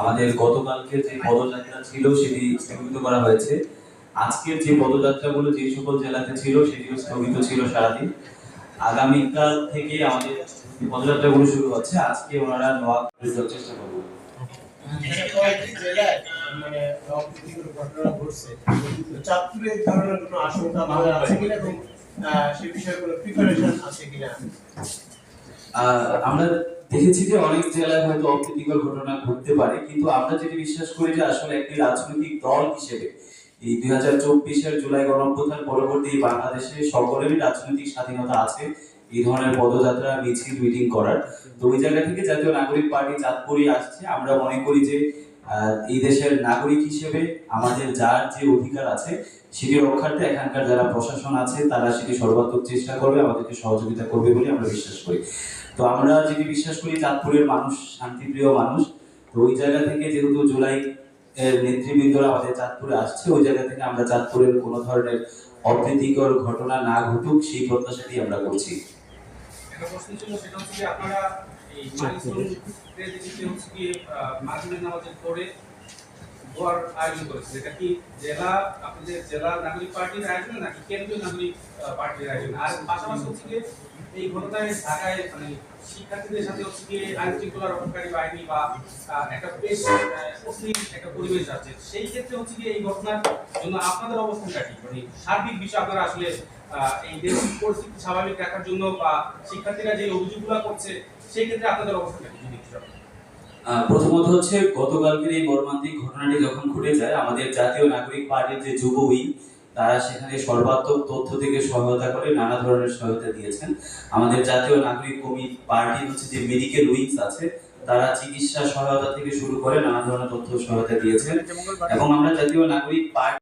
আমাদের গতকালকে যে পদযাত্রা ছিল সেটি স্থগিত করা হয়েছে। আজকের যে পদযাত্রাগুলো যে সকল জেলাতে ছিল সেটিও স্থগিত ছিল সারাদিন। আগামীকাল থেকে আমাদের পদযাত্রাগুলো শুরু হচ্ছে, আজকে ওনারা যাওয়ার চেষ্টা করব। মানে ঘটনা ঘটছে। চাঁদপুরে ধরনের কোনো আশঙ্কা সে বিষয়ে প্রিপারেশন আছে কিনা? আমরা দেখেছি যে অনেক জেলায় হয়তো অপ্রীতিকর ঘটনা ঘটতে পারে, কিন্তু আমরা যেটি বিশ্বাস করি যে আসলে একটি রাজনৈতিক দল হিসেবে এই দুই হাজার চব্বিশের জুলাই গণঅভ্যুত্থান পরবর্তী বাংলাদেশে সকলেরই রাজনৈতিক স্বাধীনতা আছে, এই ধরনের পদযাত্রা, মিছিল, মিটিং করার। তো ওই জায়গা থেকে জাতীয় নাগরিক পার্টি চাঁদপুরে আসছে। আমরা মনে করি যে এই দেশের নাগরিক হিসেবে আমাদের যার যে অধিকার আছে, সেটি রক্ষার্থে এখানকার যারা প্রশাসন আছে, তারা সেটি সর্বাত্মক চেষ্টা করবে, আমাদেরকে সহযোগিতা করবে বলে আমরা বিশ্বাস করি। তো আমরা যেটি বিশ্বাস করি, চাঁদপুরের মানুষ, শান্তিপ্রিয় মানুষ, তো ওই জায়গা থেকে যেহেতু জুলাই নেতৃবৃন্দরা আমাদের চাঁদপুরে আসছে, ওই জায়গা থেকে আমরা চাঁদপুরের কোনো ধরনের অপ্রীতিকর ঘটনা না ঘটুক, সেই প্রত্যাশাটি আমরা করছি। একটা প্রশ্ন ছিল সেটা হচ্ছে যে আপনারা এই হচ্ছে কি মাগরিবের নামাজের পরে আয়োজন করেছে। এটা কি জেলা, আপনাদের জেলা নাগরিক পার্টির আয়োজন নাকি কেন্দ্রীয় নাগরিক পার্টির আয়োজন? আর পাশাপাশি এই ঘটনায় ঢাকায় মানে শিক্ষার্থীদের সাথে হচ্ছে আইন শৃঙ্খলা বাহিনী বা একটা বেশ অশ্লীল একটা পরিবেশ আছে। সেই ক্ষেত্রে হচ্ছে এই ঘটনার জন্য আপনাদের অবস্থানটা কি? মানে সার্বিক বিষয় আপনারা আসলে এই দেশের পরিস্থিতি স্বাভাবিক রাখার জন্য বা শিক্ষার্থীরা যে অভিযোগগুলো করছে, সেই ক্ষেত্রে আপনাদের অবস্থানটা কি? যদি প্রথমত হচ্ছে গতকালকের এই মর্মান্তিক ঘটনাটি যখন ঘটে যায় আমাদের জাতীয় নাগরিক পার্টির যে যুব উইং তারা সেখানে সর্বাত্মক তথ্য থেকে সহায়তা করে নানা ধরনের সহায়তা দিয়েছেন। আমাদের জাতীয় নাগরিক কমি পার্টি হচ্ছে যে মেডিকেল উইংস আছে তারা চিকিৎসা সহায়তা থেকে শুরু করে নানা ধরনের তথ্য সহায়তা দিয়েছেন। এবং আমরা জাতীয় নাগরিক পার্টি